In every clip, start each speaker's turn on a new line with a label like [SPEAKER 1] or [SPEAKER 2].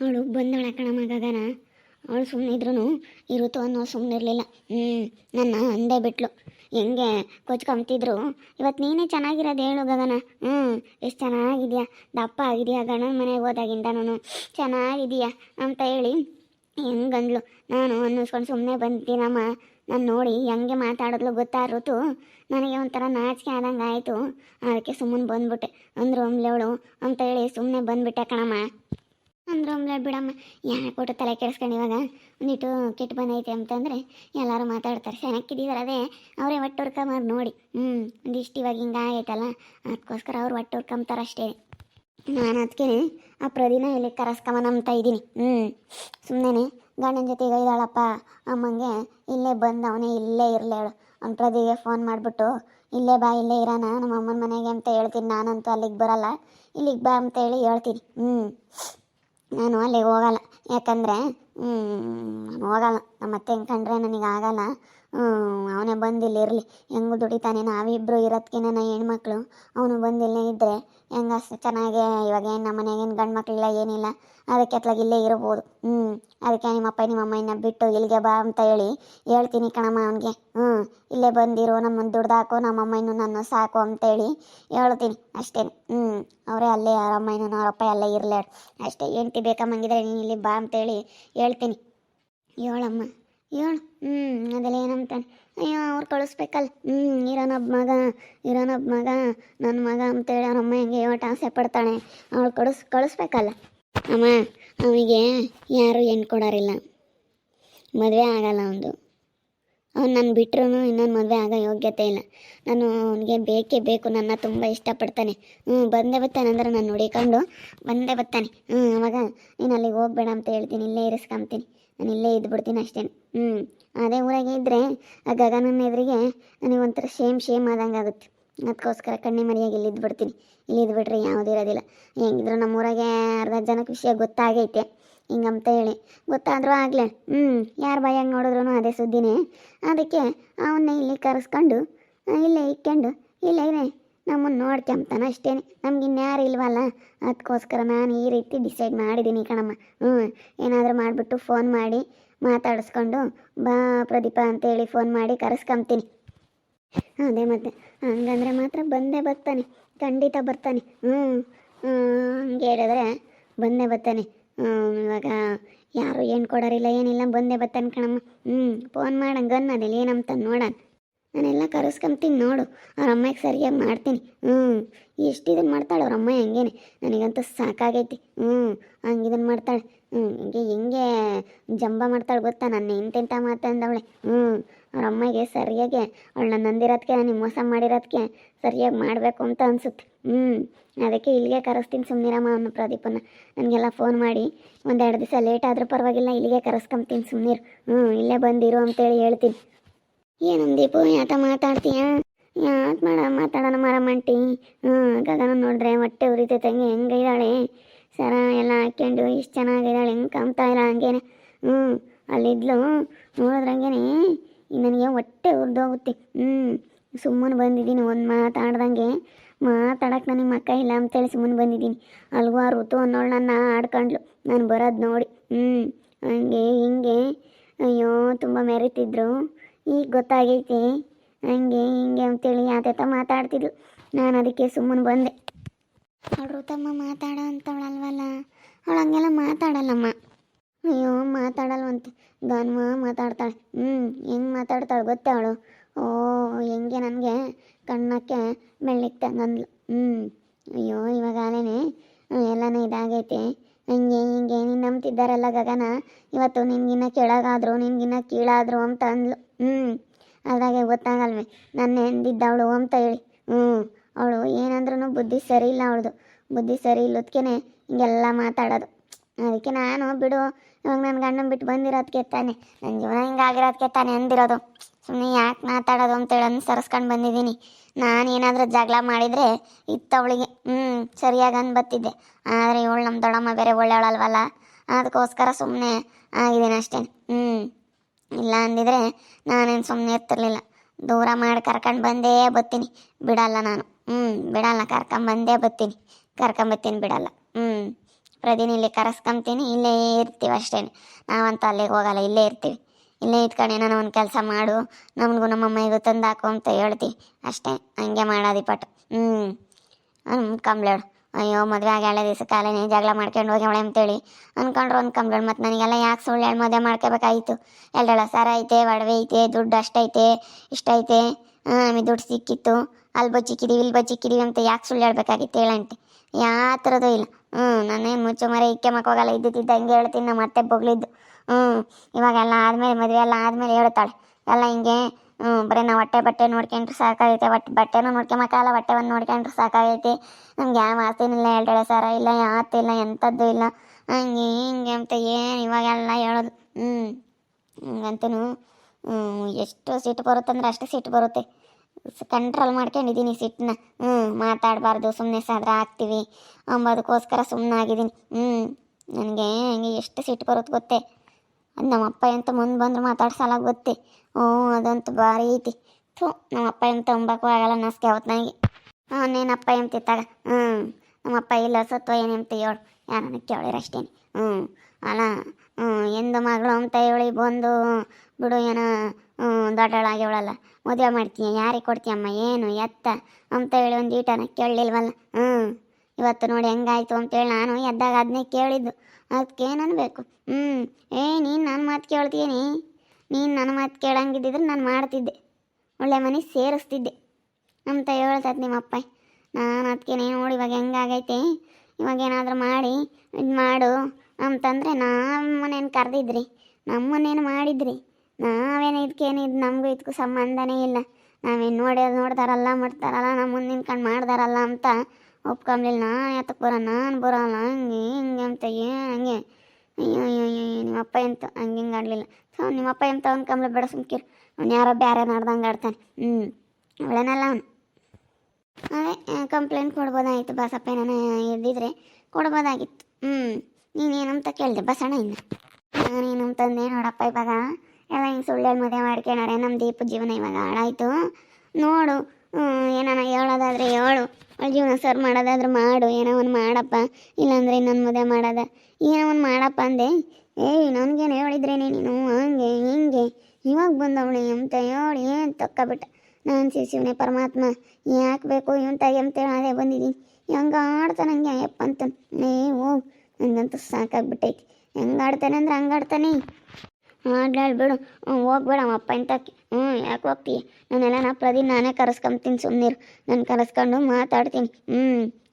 [SPEAKER 1] ಅವಳು ಬಂದವಳ ಕಣ ಮಗನ ಅವಳು ಸುಮ್ಮನೆ ಇದ್ರೂ ಇರುತ್ತೋ ಅನ್ನೋ ಸುಮ್ಮನೆ ಇರಲಿಲ್ಲ. ಹ್ಞೂ ನನ್ನ ಅಂದೇ ಬಿಟ್ಲು. ಹೆಂಗೆ ಕೊಚ್ಕೊಂತಿದ್ರು ಇವತ್ತು ನೀನೇ ಚೆನ್ನಾಗಿರೋದು ಹೇಳು ಗಗನ. ಹ್ಞೂ ಎಷ್ಟು ಚೆನ್ನಾಗಿದೆಯಾ. ದಪ್ಪ ಆಗಿದೆಯಾ ಗಣನ ಮನೆಗೆ ಹೋದಾಗಿಂದ ನಾನು ಚೆನ್ನಾಗಿದೆಯಾ ಅಂತ ಹೇಳಿ ಹೆಂಗಂದ್ಲು. ನಾನು ಅನ್ನಿಸ್ಕೊಂಡು ಸುಮ್ಮನೆ ಬಂದಿದ್ದೀನಮ್ಮ ನಾನು ನೋಡಿ ಹೆಂಗೆ ಮಾತಾಡಿದ್ಲು ಗೊತ್ತಾ ಋತು? ನನಗೆ ಒಂಥರ ನಾಚಿಕೆ ಆದಂಗೆ ಆಯಿತು ಅದಕ್ಕೆ ಸುಮ್ಮನೆ ಬಂದ್ಬಿಟ್ಟೆ. ಅಂದ್ರು ಅವಳು ಅಂತ ಹೇಳಿ ಸುಮ್ಮನೆ ಬಂದ್ಬಿಟ್ಟೆ ಕಣಮ್ಮ. ಅಂದ್ರು ಒಮ್ಮೆ ಬಿಡಮ್ಮ ಯಾಕೆ ಕೊಟ್ಟು ತಲೆ ಕೆಡಿಸ್ಕೊಂಡು ಇವಾಗ ಒಂದಿಟ್ಟು ಕೆಟ್ಟು ಬಂದೈತೆ ಅಂತಂದರೆ ಎಲ್ಲರೂ ಮಾತಾಡ್ತಾರೆ. ಚೆನ್ನಾಗಿದ್ದಾರೆ ಅದೇ, ಅವರೇ ಒಟ್ಟು ಹುರ್ಕೊಂಬಾರ್ದು ನೋಡಿ. ಹ್ಞೂ ಒಂದಿಷ್ಟು ಇವಾಗ ಹಿಂಗೆ ಆಗೈತಲ್ಲ ಅದಕ್ಕೋಸ್ಕರ ಅವ್ರು ಒಟ್ಟು ಹುಡ್ಕಂಬ್ತಾರೆ ಅಷ್ಟೇ. ನಾನು ಅದಕ್ಕೆ ಆ ಪ್ರದಿನ ಇಲ್ಲಿ ಕರೆಸ್ಕೊಂಬನಂತ ಇದ್ದೀನಿ. ಹ್ಞೂ ಸುಮ್ಮನೆ ಗಂಡನ ಜೊತೆಗೆ ಇದ್ದಾಳಪ್ಪ ಅಮ್ಮಂಗೆ ಇಲ್ಲೇ ಬಂದು ಅವನೇ ಇಲ್ಲೇ ಇರಲಿ ಅವಳು ಅವ್ನ ಪ್ರದಿಗೆ ಫೋನ್ ಮಾಡಿಬಿಟ್ಟು, ಇಲ್ಲೇ ಬಾ, ಇಲ್ಲೇ ಇರೋಣ ನಮ್ಮ ಅಮ್ಮನ ಮನೆಗೆ ಅಂತ ಹೇಳ್ತೀನಿ. ನಾನಂತೂ ಅಲ್ಲಿಗೆ ಬರಲ್ಲ. ಇಲ್ಲಿಗೆ ಬಾ ಅಂತ ಹೇಳಿ ಹೇಳ್ತೀನಿ. ಹ್ಞೂ ನಾನು ಅಲ್ಲಿಗೆ ಹೋಗಲ್ಲ. ಯಾಕಂದರೆ ನಾನು ಹೋಗಲ್ಲ. ನಮ್ಮ ಅತ್ತೆ ಕಂಡ್ರೆ ನನಗೆ ಆಗಲ್ಲ. ಅವನೇ ಬಂದಿಲ್ಲ, ಇರಲಿ. ಹೆಂಗೂ ದುಡಿತಾನೆ? ನಾವಿಬ್ಬರು ನಾ ನನ್ನ ಹೆಣ್ಮಕ್ಳು. ಅವನು ಬಂದಿಲ್ಲೇ ಇದ್ದರೆ ಹೆಂಗ ಚೆನ್ನಾಗೆ ಇವಾಗ ಏನು ನಮ್ಮ ಮನೆಗೇನು ಗಂಡು ಮಕ್ಕಳಿಲ್ಲ ಏನಿಲ್ಲ. ಅದಕ್ಕೆ ಅತ್ಲಾಗ ಇಲ್ಲೇ ಇರ್ಬೋದು. ಹ್ಞೂ ಅದಕ್ಕೆ ನಿಮ್ಮಪ್ಪ ನಿಮ್ಮಮ್ಮನ ಬಿಟ್ಟು ಇಲ್ಲಿಗೆ ಬಾ ಅಂತ ಹೇಳಿ ಹೇಳ್ತೀನಿ ಕಣಮ್ಮ ಅವನಿಗೆ. ಹ್ಞೂ ಇಲ್ಲೇ ಬಂದಿರು ನಮ್ಮನ್ನು ದುಡ್ದಾಕು ನಮ್ಮಮ್ಮನೂ ನನ್ನ ಸಾಕು ಅಂತೇಳಿ ಹೇಳ್ತೀನಿ ಅಷ್ಟೇ. ಹ್ಞೂ ಅವರೇ ಅಲ್ಲೇ ಅಮ್ಮನೂ ಅವರಪ್ಪ ಅಲ್ಲೇ ಇರಲಿ ಅಷ್ಟೇ, ಹೆಂಡ್ತಿ ಬೇಕಮ್ಮಂಗಿದ್ರೆ ನೀನು ಇಲ್ಲಿ ಬಾ ಅಂತೇಳಿ ಹೇಳ್ತೀನಿ. ಹೇಳಮ್ಮ. ಹೇಳು ಹ್ಞೂ ಅದೆಲ್ಲ ಏನಂತಾನೆ ಅಯ್ಯೋ, ಅವ್ರು ಕಳಿಸ್ಬೇಕಲ್ಲ ಹ್ಞೂ ಇರೋನೊಬ್ಬ ಮಗ ಇರೋನೊಬ್ಬ ಮಗ ನನ್ನ ಮಗ ಅಂತೇಳಿ ಅವ್ರ ಅಮ್ಮ ಹೆಂಗೆ ಒಟ್ಟು ಆಸೆ ಪಡ್ತಾಳೆ. ಅವಳು ಕಳಿಸ್, ಕಳಿಸ್ಬೇಕಲ್ಲ. ಅಮ್ಮ, ಅವನಿಗೆ ಯಾರೂ ಹೆಣ್ಣು ಕೊಡೋರಿಲ್ಲ. ಮದುವೆ ಆಗಲ್ಲ ಅವನು ಅವ್ನು ನಾನು ಬಿಟ್ಟರು ಇನ್ನೊಂದು ಮದುವೆ ಆಗೋ ಯೋಗ್ಯತೆ ಇಲ್ಲ. ನಾನು ಅವನಿಗೆ ಬೇಕೇ ಬೇಕು, ನನ್ನ ತುಂಬ ಇಷ್ಟಪಡ್ತಾನೆ. ಹ್ಞೂ ಬಂದೇ ಬರ್ತಾನೆ ಅಂದ್ರೆ ನಾನು ನೋಡಿಕೊಂಡು ಬಂದೇ ಬರ್ತಾನೆ ಹ್ಞೂ ಅವಾಗ ನೀನು ಅಲ್ಲಿಗೆ ಹೋಗ್ಬೇಡ ಅಂತ ಹೇಳ್ತೀನಿ, ಇಲ್ಲೇ ಇರಿಸ್ಕೊಂತೀನಿ. ನಾನು ಇಲ್ಲೇ ಇದ್ಬಿಡ್ತೀನಿ ಅಷ್ಟೇ. ಹ್ಞೂ ಅದೇ ಊರಾಗೆ ಇದ್ದರೆ ಆ ಗಗನನ ಎದುರಿಗೆ ನನಗೆ ಒಂಥರ ಶೇಮ್ ಶೇಮ್ ಆದಂಗೆ ಆಗುತ್ತೆ. ಅದಕ್ಕೋಸ್ಕರ ಕಣ್ಣೆ ಮರಿಯಾಗಿ ಇಲ್ಲಿ ಇದ್ಬಿಡ್ತೀನಿ. ಇಲ್ಲಿ ಇದ್ಬಿಟ್ರೆ ಯಾವುದೂ ಇರೋದಿಲ್ಲ. ಹೆಂಗಿದ್ರು ನಮ್ಮೂರಾಗೆ ಅರ್ಧ ಜನಕ್ಕೆ ವಿಷಯ ಗೊತ್ತಾಗೈತೆ. ಹಿಂಗಂತ ಹೇಳಿ. ಗೊತ್ತಾದರೂ ಆಗಲೇ. ಹ್ಞೂ ಯಾರು ಬಾಯಾಗ ನೋಡಿದ್ರು ಅದೇ ಸುದ್ದಿನೇ. ಅದಕ್ಕೆ ಅವನ್ನ ಇಲ್ಲಿ ಕರೆಸ್ಕೊಂಡು ಇಲ್ಲೇ ಇಕ್ಕೊಂಡು, ಇಲ್ಲೇ ನಮ್ಮನ್ನು ನೋಡ್ಕೊಂತಾನೆ ಅಷ್ಟೇ ನಮ್ಗೆ ಇನ್ಯಾರು ಇಲ್ವಲ್ಲ? ಅದಕ್ಕೋಸ್ಕರ ನಾನು ಈ ರೀತಿ ಡಿಸೈಡ್ ಮಾಡಿದ್ದೀನಿ ಕಣಮ್ಮ. ಹ್ಞೂ, ಏನಾದರೂ ಮಾಡಿಬಿಟ್ಟು ಫೋನ್ ಮಾಡಿ, ಮಾತಾಡಿಸ್ಕೊಂಡು ಬಾ ಪ್ರದೀಪ ಅಂತೇಳಿ ಫೋನ್ ಮಾಡಿ ಕರೆಸ್ಕೊಂತೀನಿ ಅದೇ ಮತ್ತೆ, ಹಂಗಂದ್ರೆ ಮಾತ್ರ ಬಂದೇ ಬರ್ತಾನೆ, ಖಂಡಿತ ಬರ್ತಾನೆ. ಹ್ಞೂ ಹಂಗೆ ಹೇಳಿದ್ರೆ ಬಂದೇ ಬರ್ತಾನೆ. ಇವಾಗ ಯಾರು ಏನು ಕೊಡೋರಿಲ್ಲ, ಏನಿಲ್ಲ, ಬಂದೇ ಬರ್ತಾನೆ ಕಣಮ್ಮ. ಹ್ಞೂ ಫೋನ್ ಮಾಡಂಗೆ ಅನ್ನೋದಿಲ್ಲ ಏನಂತ ನೋಡೋಣ. ನಾನೆಲ್ಲ ಕರೆಸ್ಕೊಂತೀನಿ ನೋಡು. ಅವ್ರ ಅಮ್ಮಗೆ ಸರಿಯಾಗಿ ಮಾಡ್ತೀನಿ. ಹ್ಞೂ ಎಷ್ಟು ಇದನ್ನು ಮಾಡ್ತಾಳೆ ಅವ್ರ ಅಮ್ಮ ಹೆಂಗೇನೆ. ನನಗಂತೂ ಸಾಕಾಗೈತಿ. ಹ್ಞೂ ಹಂಗೆ ಇದನ್ನು ಮಾಡ್ತಾಳೆ. ಹ್ಞೂ ಹಿಂಗೆ ಹೆಂಗೆ ಜಂಬ ಮಾಡ್ತಾಳೆ ಗೊತ್ತಾ ನನ್ನ ಎಂತೆಂಥ ಮಾತಂದವಳೆ ಹ್ಞೂ ಅವ್ರ ಅಮ್ಮಗೆ ಸರಿಯಾಗಿ ಅವಳು ನನ್ನ ನಂದಿರೋದಕ್ಕೆ ನನಗೆ ಮೋಸ ಮಾಡಿರೋದಕ್ಕೆ ಸರಿಯಾಗಿ ಮಾಡಬೇಕು ಅಂತ ಅನಿಸುತ್ತೆ. ಹ್ಞೂ ಅದಕ್ಕೆ ಇಲ್ಲಿಗೆ ಕರೆಸ್ತೀನಿ ಸುಮ್ಮನಿರಮ್ಮ ಅವನು ಪ್ರದೀಪನ ನನಗೆಲ್ಲ ಫೋನ್ ಮಾಡಿ ಒಂದೆರಡು ದಿವಸ ಲೇಟ್ ಆದರೂ ಪರವಾಗಿಲ್ಲ, ಇಲ್ಲಿಗೆ ಕರೆಸ್ಕೊಂತೀನಿ ಸುಮ್ಮನಿರು ಹ್ಞೂ ಇಲ್ಲೇ ಬಂದಿರು ಅಂತೇಳಿ ಹೇಳ್ತೀನಿ. ಏನಮ್ಮ ದೀಪು ಯಾತ ಮಾತಾಡ್ತೀಯ? ಯಾಕೆ ಮಾಡ, ಮಾತಾಡೋಣ ಮಂಟಿ ಹ್ಞೂ, ಗಗನ ನೋಡ್ರೆ ಹೊಟ್ಟೆ ಉರಿತೈತೆ ಹಂಗೆ ಹೆಂಗಿದ್ದಾಳೆ ಸರ ಎಲ್ಲ ಹಾಕ್ಕೊಂಡು ಇಷ್ಟು ಚೆನ್ನಾಗಿದ್ದಾಳೆ ಹೆಂಗೆ ಕಾಮ್ತಾ ಇಲ್ಲ ಹಂಗೇನೆ. ಹ್ಞೂ, ಅಲ್ಲಿದ್ಲು ನೋಡಿದ್ರಂಗೇನೆ ನನಗೆ ಹೊಟ್ಟೆ ಉರಿದೋಗುತ್ತೆ. ಹ್ಞೂ, ಸುಮ್ಮನೆ ಬಂದಿದ್ದೀನಿ ಒಂದು ಮಾತಾಡ್ದಂಗೆ. ಮಾತಾಡೋಕೆ ನನಗೆ ಮಕ್ಕ ಇಲ್ಲ ಅಂತೇಳಿ ಸುಮ್ಮನೆ ಬಂದಿದ್ದೀನಿ. ಅಲ್ಗೂ ಆ ಋತು ಅನ್ನೋಳು ನನ್ನ ಆಡ್ಕೊಂಡ್ಲು. ನಾನು ಬರೋದು ನೋಡಿ. ಹ್ಞೂ, ಹಂಗೆ ಹಿಂಗೆ. ಅಯ್ಯೋ, ತುಂಬ ಮೆರಿತಿದ್ರು. ಈಗ ಗೊತ್ತಾಗೈತಿ. ಹಂಗೆ ಹಿಂಗೆ ಅಂತೇಳಿ ಯಾತೇತ ಮಾತಾಡ್ತಿದ್ಲು. ನಾನು ಅದಕ್ಕೆ ಸುಮ್ಮನೆ ಬಂದೆ. ಅವಳು ತಮ್ಮ ಮಾತಾಡೋ ಅಂತವಳಲ್ವಲ್ಲ ಅವಳು ಹಂಗೆಲ್ಲ ಮಾತಾಡಲ್ಲಮ್ಮ. ಅಯ್ಯೋ ಮಾತಾಡಲ್ವಂತ. ಗನ್ಮ ಮಾತಾಡ್ತಾಳೆ. ಹ್ಞೂ ಹೆಂಗೆ ಮಾತಾಡ್ತಾಳೆ ಗೊತ್ತೇ ಅವಳು? ಓ ಹೆಂಗೆ ನನಗೆ ಕಣ್ಣಕ್ಕೆ ಮೆಳ್ಳಿಕ್ಕೆ ತಂದಂದ್ಲು ಹ್ಞೂ ಅಯ್ಯೋ ಇವಾಗಲೇ ಎಲ್ಲನೂ ಇದಾಗೈತೆ. ಹಂಗೆ ಹಿಂಗೆ ನೀನು ನಂಬ್ತಿದ್ದಾರಲ್ಲ ಗಗನ? ಇವತ್ತು ನಿನ್ಗಿನ್ನ ಕೆಳಗಾದ್ರು ನಿನ್ಗಿನ್ನ ಕೀಳಾದ್ರು ಅಂತ ಅಂದ್ಲು. ಹ್ಞೂ ಅದಾಗೆ ಗೊತ್ತಾಗಲ್ವೇ. ನನ್ನ ಎಂದಿದ್ದವಳು ಅಂತ ಹೇಳಿ. ಹ್ಞೂ ಅವಳು ಏನಂದ್ರೂ ಬುದ್ಧಿ ಸರಿ ಇಲ್ಲ ಅವಳದು. ಬುದ್ಧಿ ಸರಿ ಇಲ್ಲದಕ್ಕೇನೆ ಹಿಂಗೆಲ್ಲ ಮಾತಾಡೋದು. ಅದಕ್ಕೆ ನಾನು ಬಿಡು. ಇವಾಗ ನನ್ನ ಗಂಡನ ಬಿಟ್ಟು ಬಂದಿರೋದಕ್ಕೆ ತಾನೆ. ನನ್ನ ಜೀವನ ಹಿಂಗಾಗಿರೋದಕ್ಕೆ ತಾನೆ ಅಂದಿರೋದು. ಸುಮ್ಮನೆ ಯಾಕೆ ಮಾತಾಡೋದು ಅಂತೇಳಿ ಅನುಸರಿಸ್ಕೊಂಡು ಬಂದಿದ್ದೀನಿ. ನಾನು ಏನಾದರೂ ಜಗಳ ಮಾಡಿದರೆ ಇತ್ತವಳಿಗೆ ಹ್ಞೂ ಸರಿಯಾಗಿ ಅನ್ಬತ್ತಿದ್ದೆ. ಆದರೆ ಇವಳು ನಮ್ಮ ದೊಡ್ಡಮ್ಮ ಬೇರೆ ಒಳ್ಳೆಯವಳಲ್ವಲ್ಲ? ಅದಕ್ಕೋಸ್ಕರ ಸುಮ್ಮನೆ ಆಗಿದ್ದೀನಿ ಅಷ್ಟೇ ಹ್ಞೂ ಇಲ್ಲ ಅಂದಿದ್ರೆ ನಾನೇನು ಸುಮ್ಮನೆ ಎತ್ತಿರಲಿಲ್ಲ. ದೂರ ಮಾಡಿ ಕರ್ಕೊಂಡು ಬಂದೇ ಬರ್ತೀನಿ. ಬಿಡಲ್ಲ ನಾನು. ಹ್ಞೂ ಬಿಡಲ್ಲ. ಕರ್ಕೊಂಬಂದೇ ಬತ್ತೀನಿ ಕರ್ಕೊಂಬತ್ತೀನಿ ಬಿಡಲ್ಲ. ಹ್ಞೂ ಪ್ರತಿದಿನ ಇಲ್ಲಿ ಕರೆಸ್ಕೊಂತೀನಿ. ಇಲ್ಲೇ ಇರ್ತೀವಿ ಅಷ್ಟೇ. ನಾವಂತೂ ಅಲ್ಲಿಗೆ ಹೋಗಲ್ಲ. ಇಲ್ಲೇ ಇರ್ತೀವಿ. ಇಲ್ಲೇ ಇದ್ಕೊಂಡು ಏನೋ ಒಂದು ಕೆಲಸ ಮಾಡು. ನಮಗೂ ನಮ್ಮ ಅಮ್ಮಗೂ ತಂದು ಹಾಕು ಅಂತ ಹೇಳ್ತೀವಿ ಅಷ್ಟೇ. ಹಂಗೆ ಮಾಡೋದು ಪಟ್ಟು ಹ್ಞೂ ಅನ್ಕೊಂಬ್ಲೇಳು ಅಯ್ಯೋ, ಮದುವೆ ಆಗ್ಯಾಳೆ ದಿವಸ ಕಾಲೇನೇ ಜಗಳ ಮಾಡ್ಕೊಂಡು ಹೋಗ್ಯಾವಳೆ ಅಂತೇಳಿ. ಅನ್ಕೊಂಡ್ರು ಅನ್ಕೊಂಬ್ಲೇಳು ಮತ್ತು ನನಗೆಲ್ಲ ಯಾಕೆ ಸುಳ್ಳು ಹೇಳಿ ಮದುವೆ ಮಾಡ್ಕೋಬೇಕಾಯಿತು. ಎಲ್ಲೆಲ್ಲ ಸರ ಐತೆ, ಒಡವೆ ಐತೆ, ದುಡ್ಡು ಅಷ್ಟೈತೆ ಇಷ್ಟೈತೆ ಆಮೇಲೆ ದುಡ್ಡು ಸಿಕ್ಕಿತ್ತು. ಅಲ್ಲಿ ಬಚ್ಚಿಕ್ಕಿದೀವಿ ಇಲ್ಲಿ ಬಚ್ಚಿಕ್ಕಿದೀವಿ ಅಂತ ಯಾಕೆ ಸುಳ್ಳು ಹೇಳ್ಬೇಕಾಗಿತ್ತು ಹೇಳಂತೆ ಯಾವ ಥರದ್ದು ಇಲ್ಲ. ಹ್ಞೂ ನಾನೇನು ಮುಚ್ಚು ಮರೆ ಇಕ್ಕೆ ಮಕ್ಕೋಗಲ್ಲ ಇದ್ದಿದ್ದ ಹಂಗೆ ಹೇಳ್ತೀನಿ, ನಮ್ಮ ಮತ್ತೆ ಬೊಗ್ಳಿದ್ದು ಹ್ಞೂ ಇವಾಗೆಲ್ಲ ಆದಮೇಲೆ ಮದುವೆ ಎಲ್ಲ ಆದಮೇಲೆ ಹೇಳ್ತಾಳೆ ಎಲ್ಲ ಹಿಂಗೆ ಬರೀ ನಾವು ಹೊಟ್ಟೆ ಬಟ್ಟೆ ನೋಡ್ಕೊಂಡ್ರೆ ಸಾಕಾಗೈತೆ. ಬಟ್ ಬಟ್ಟೆನೂ ನೋಡ್ಕೊಂಬಕ್ಕಲ್ಲ ಬಟ್ಟೆ ಒಂದು ನೋಡ್ಕೊಂಡ್ರೆ ಸಾಕಾಗೈತಿ. ನಮ್ಗೆ ಯಾವ ಆಸ್ತಿನಿಲ್ಲ ಹೇಳ್ತಾಳೆ ಸರ ಇಲ್ಲ ಯಾತಿಲ್ಲ ಎಂಥದ್ದು ಇಲ್ಲ. ಹಂಗೆ ಹಿಂಗೆ ಅಂತ ಏನು ಇವಾಗೆಲ್ಲ ಹೇಳೋದು. ಹ್ಞೂ ಹಂಗಂತೂ ಎಷ್ಟು ಸಿಟ್ಟು ಬರುತ್ತಂದ್ರೆ ಅಷ್ಟು ಸಿಟ್ಟು ಬರುತ್ತೆ. ಕಂಟ್ರೋಲ್ ಮಾಡ್ಕೊಂಡಿದ್ದೀನಿ ಸಿಟ್ಟನ್ನ ಹ್ಞೂ ಮಾತಾಡಬಾರ್ದು ಸುಮ್ಮನೆ ಸಾದ್ರೆ ಹಾಕ್ತೀವಿ ಅಂಬೋದಕ್ಕೋಸ್ಕರ ಸುಮ್ಮನೆ ಆಗಿದ್ದೀನಿ ಹ್ಞೂ ನನಗೆ ಹಂಗೆ ಎಷ್ಟು ಸಿಟ್ಟು ಬರುತ್ತೆ ಗೊತ್ತೇ. ಅದು ನಮ್ಮ ಅಪ್ಪ ಎಂತ ಮುಂದೆ ಬಂದ್ರೆ ಮಾತಾಡ್ಸಲ್ಲ ಗೊತ್ತಿ. ಹ್ಞೂ, ಅದಂತೂ ಭಾರಿ ಐತಿ. ಥೂ ನಮ್ಮಪ್ಪ ಎಂತ ಅಂಬಕ್ಕೂ ಆಗಲ್ಲ ನಸ್ಕೆ ಅವತ್ತು ನನಗೆ. ಅವನೇನಪ್ಪ ಎಂತಿತ್ತಾಗ ಹ್ಞೂ ನಮ್ಮಪ್ಪ ಇಲ್ಲ ಸತ್ವ ಎಂತ ಹೇಳು. ಯಾರನ್ನ ಕೇಳಿರ ಅಷ್ಟೇ ಹ್ಞೂ, ಅಲ್ಲ, ಹ್ಞೂ ಎಂದು ಮಗಳು ಅಂತ ಹೇಳಿ ಬಂದು ಬಿಡು ಏನೋ, ಹ್ಞೂ ದೊಡ್ಡಳಾಗ್ಯವಳಲ್ಲ ಮದುವೆ ಮಾಡ್ತೀನಿ ಯಾರಿಗೆ ಕೊಡ್ತೀಯಮ್ಮ, ಏನು, ಎತ್ತ ಅಂತ ಹೇಳಿ ಒಂದು ಈಟನ ಕೇಳಲಿಲ್ವಲ್ಲ? ಹ್ಞೂ, ಇವತ್ತು ನೋಡಿ ಹೆಂಗಾಯ್ತು ಅಂತೇಳಿ ನಾನು ಎದ್ದಾಗ ಅದನ್ನೇ ಕೇಳಿದ್ದು. ಅದಕ್ಕೆ ಏನು ಅನ್ಬೇಕು ಹ್ಞೂ ಏ, ನೀನು ನನ್ನ ಮಾತು ಕೇಳ್ತೀನಿ ನೀನು ನನ್ನ ಮಾತು ಕೇಳಂಗಿದ್ದಿದ್ರೆ ನಾನು ಮಾಡ್ತಿದ್ದೆ. ಒಳ್ಳೆ ಮನೆ ಸೇರಿಸ್ತಿದ್ದೆ. ಅಂತ ನಿಮ್ಮ ನಿಮ್ಮಪ್ಪ ನಾನು ಅದಕ್ಕೆ ನೋಡಿ ಇವಾಗ ಹೆಂಗಾಗೈತೆ ಇವಾಗ ಏನಾದರೂ ಮಾಡಿ, ಇದು ಮಾಡು ಅಂತಂದರೆ ನಮ್ಮನೇನು ಕರೆದಿದ್ರಿ? ನಮ್ಮನ್ನೇನು ಮಾಡಿದ್ರಿ? ನಾವೇನು ಇದಕ್ಕೇನು ಇದು ನಮಗೂ ಇದಕ್ಕೂ ಸಂಬಂಧನೇ ಇಲ್ಲ. ನಾವೇನು ನೋಡಿ ನೋಡ್ತಾರಲ್ಲ ಮಾಡ್ತಾರಲ್ಲ ನಮ್ಮ ಮುಂದೆ ನಿಂತ್ಕೊಂಡು ಮಾಡ್ದಾರಲ್ಲ ಅಂತ ಒಪ್ಕೊಂಬ್ಲಿಲ್ಲ ನಾ ಯಾತಕ್ಕೆ ಬರೋ ನಾನು ಬರೋಲ್ಲ, ಹಂಗೆ, ಹಿಂಗೆ ಅಂತ ಏನು ಹಂಗೆ. ಅಯ್ಯೋ ಅಯ್ಯೋ ಅಯ್ಯೋ ನಿಮ್ಮಪ್ಪ ಎಂತ, ಹಂಗೆ, ಹಿಂಗೆ ಆಡಲಿಲ್ಲ. ಸೊ ನಿಮ್ಮಪ್ಪ ಎಂತ ಅಂದ್ಕೊಂಬ್ಲೆ ಬೇಡ ಸುಮ್ಕಿರು ಅವ್ನು ಯಾರೋ ಬೇರೆ ನಡ್ದಂಗೆ ಆಡ್ತಾನೆ. ಹ್ಞೂ ಅವಳೇನಲ್ಲ ಅವನು. ಅದೇ ಕಂಪ್ಲೇಂಟ್ ಕೊಡ್ಬೋದಾಗಿತ್ತು ಬಸಪ್ಪ ನಾನು ಇದ್ದಿದ್ರೆ ಕೊಡ್ಬೋದಾಗಿತ್ತು. ಹ್ಞೂ ನೀನೇನಂತ ಕೇಳಿದೆ, ಬಸಣ್ಣ ಇನ್ನು ನಾನೇನಂತಂದೆ ನೋಡಪ್ಪ ಇವಾಗ. ಎಲ್ಲ ಹಿಂಗೆ ಸುಳ್ಳು ಮದುವೆ ಮಾಡ್ಕೊಂಡಾರೆ ನಮ್ಮ ದೀಪ ಜೀವನ ಇವಾಗ ಹಾಳಾಯ್ತು. ನೋಡು ಏನಾನ ಹೇಳೋದಾದ್ರೆ ಹೇಳು. ಅವಳ ಜೀವನ ಸರ್ ಮಾಡೋದಾದ್ರೆ ಮಾಡು. ಏನೋ ಒಂದು ಮಾಡಪ್ಪ. ಇಲ್ಲಾಂದ್ರೆ ಇನ್ನೊಂದು ಮದುವೆ ಮಾಡೋದ. ಏನೋ ಒಂದು ಮಾಡಪ್ಪ ಅಂದೆ. ಏಯ್, ನನಗೇನು ಹೇಳಿದ್ರೇನೆ ನೀನು? ಹಂಗೆ, ಹಿಂಗೆ. ಇವಾಗ ಬಂದವಳು ಅಂತ ಹೇಳಿ ಏನು ತಕ್ಕಬಿಟ್ಟ. ನಾನು ಶಿವನೇ ಪರಮಾತ್ಮ. ಯಾಕೆ ಬೇಕು ಇವನ್ ತಾಯಿ ಅಂತೇಳಿ ಅದೇ ಬಂದಿದ್ದೀನಿ ಹೆಂಗೆ ಆಡ್ತಾನೆ ಹಂಗೆ ಅಯ್ಯಪ್ಪ ಅಂತ ಏ ಓ ನನಗಂತೂ ಸಾಕಾಗ್ಬಿಟ್ಟೈತಿ. ಹೆಂಗೆ ಆಡ್ತಾನೆ ಅಂದ್ರೆ ಹಂಗೆ ಆಡ್ತಾನೆ. ಆಡ್ಲಾಡ್ ಬಿಡು. ಹ್ಞೂ ಹೋಗ್ಬೇಡ ನಮ್ಮ ಅಪ್ಪ ಇಂತ ಹ್ಞೂ ಯಾಕೆ ಹೋಗ್ತೀಯ? ನಾನೆಲ್ಲ ನಾ ಪ್ರದಿನ ನಾನೇ ಕರೆಸ್ಕೊಂತೀನಿ ಸುಮ್ಮನಿರು ನಾನು ಕರೆಸ್ಕೊಂಡು ಮಾತಾಡ್ತೀನಿ. ಹ್ಞೂ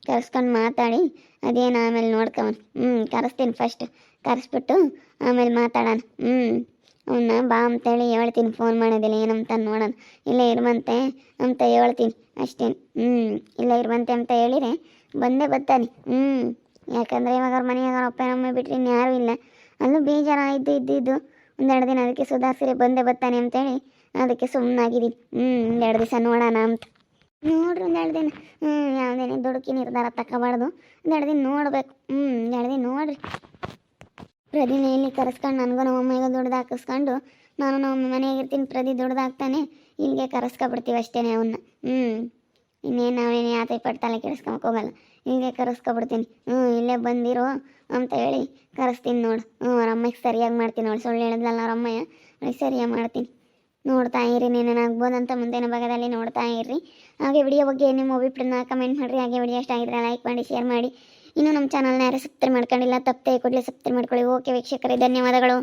[SPEAKER 1] ಕರೆಸ್ಕೊಂಡು ಮಾತಾಡಿ, ಅದೇನು ಆಮೇಲೆ ನೋಡ್ಕೊಂಬನ್ ಹ್ಞೂ ಕರೆಸ್ತೀನಿ ಫಸ್ಟ್ ಕರೆಸ್ಬಿಟ್ಟು ಆಮೇಲೆ ಮಾತಾಡೋಣ. ಹ್ಞೂ ಅವನ್ನ ಬಾ ಅಂತೇಳಿ ಹೇಳ್ತೀನಿ ಫೋನ್ ಮಾಡೋದಿಲ್ಲ, ಏನಂತ ನೋಡೋಣ. ಇಲ್ಲೇ ಇರುವಂತೆ ಅಂತ ಹೇಳ್ತೀನಿ ಅಷ್ಟೇನು ಹ್ಞೂ ಇಲ್ಲೇ ಇರುವಂತೆ ಅಂತ ಹೇಳಿದೆ ಬಂದೇ ಬರ್ತಾನೆ. ಹ್ಞೂ ಯಾಕಂದರೆ ಇವಾಗ ಅವ್ರ ಮನೆಯಾಗ ಅವ್ರ ಅಪ್ಪ, ಅಮ್ಮ ಬಿಟ್ಟರೆ ಇನ್ಯಾರೂ ಇಲ್ಲ. ಅಲ್ಲೂ ಬೇಜಾರ ಇದ್ದು ಇದ್ದಿದ್ದು. ಒಂದೆರಡು ದಿನ ಅದಕ್ಕೆ ಸುಧಾಸಿರಿ ಬಂದೇ ಬರ್ತಾನೆ ಅಂತೇಳಿ ಅದಕ್ಕೆ ಸುಮ್ಮನಾಗಿದ್ದೀನಿ ಹ್ಞೂ ಒಂದೆರಡು ದಿವಸ ನೋಡೋಣ ಅಂತ. ನೋಡ್ರಿ ಒಂದೆರಡು ದಿನ. ಹ್ಞೂ ಯಾವುದೇನೆ ದುಡುಕಿ ನಿರ್ಧಾರ ತಗೋಬಾರ್ದು. ಒಂದೆರಡು ದಿನ ನೋಡ್ಬೇಕು. ಹ್ಞೂ ಒಂದೆರಡು ದಿನ ನೋಡ್ರಿ. ಪ್ರದಿನ ಇಲ್ಲಿ ಕರೆಸ್ಕೊಂಡು ನನಗೂ ನಮ್ಮ ಅಮ್ಮಗೆ ದುಡ್ದು ಹಾಕಿಸ್ಕೊಂಡು ನಾನು ನಮ್ಮ ಮನೆಗೆ ಇರ್ತೀನಿ. ಪ್ರದಿ ದುಡ್ದು ಹಾಕ್ತಾನೆ. ಇಲ್ಲಿಗೆ ಕರೆಸ್ಕೊಬಿಡ್ತೀವಿ ಅಷ್ಟೇ ಅವನ್ನ. ಹ್ಞೂ ಇನ್ನೇನು ನಾವೇನು ಯಾತೆ ಪಡ್ತಲೆ ಕೆಡಿಸ್ಕೊಂಬಕ್ ಇಲ್ಲಿಗೆ ಕರೆಸ್ಕೊಬಿಡ್ತೀನಿ. ಹ್ಞೂ, ಇಲ್ಲೇ ಬಂದಿರೋ ಅಂತ ಹೇಳಿ ಕರೆಸ್ತೀನಿ ನೋಡು. ಹ್ಞೂ ಅವ್ರಮ್ಮಗೆ ಸರಿಯಾಗಿ ಮಾಡ್ತೀನಿ ನೋಡಿ ಸುಳ್ಳು ಹೇಳಿದ್ಲಲ್ಲ ಅವ್ರ ಅಮ್ಮಯ್ಯ. ಅವ್ಳಿಗೆ ಸರಿಯಾಗಿ ಮಾಡ್ತೀನಿ. ನೋಡ್ತಾ ಇರಿ, ನೀನು ಅಂತ ಮುಂದಿನ ಭಾಗದಲ್ಲಿ ನೋಡ್ತಾ ಇರ್ರಿ. ಹಾಗೆ ವಿಡಿಯೋ ಬಗ್ಗೆ ನಿಮ್ಮ ಅಭಿಪ್ರಾಯನ ಕಮೆಂಟ್ ಮಾಡಿರಿ. ಹಾಗೆ ವಿಡಿಯೋ ಇಷ್ಟ ಆಗಿದ್ರೆ ಲೈಕ್ ಮಾಡಿ ಶೇರ್ ಮಾಡಿ. ಇನ್ನು ನಮ್ಮ ಚಾನಲ್ನ ಯಾರು ಸಬ್ಸ್ಕ್ರೈಬ್ ಮಾಡ್ಕೊಂಡಿಲ್ಲ, ತಪ್ಪದೆ ಕೂಡಲೇ ಸಬ್ಸ್ಕ್ರೈಬ್ ಮಾಡ್ಕೊಳ್ಳಿ. ಓಕೆ ವೀಕ್ಷಕರೇ, ಧನ್ಯವಾದಗಳು.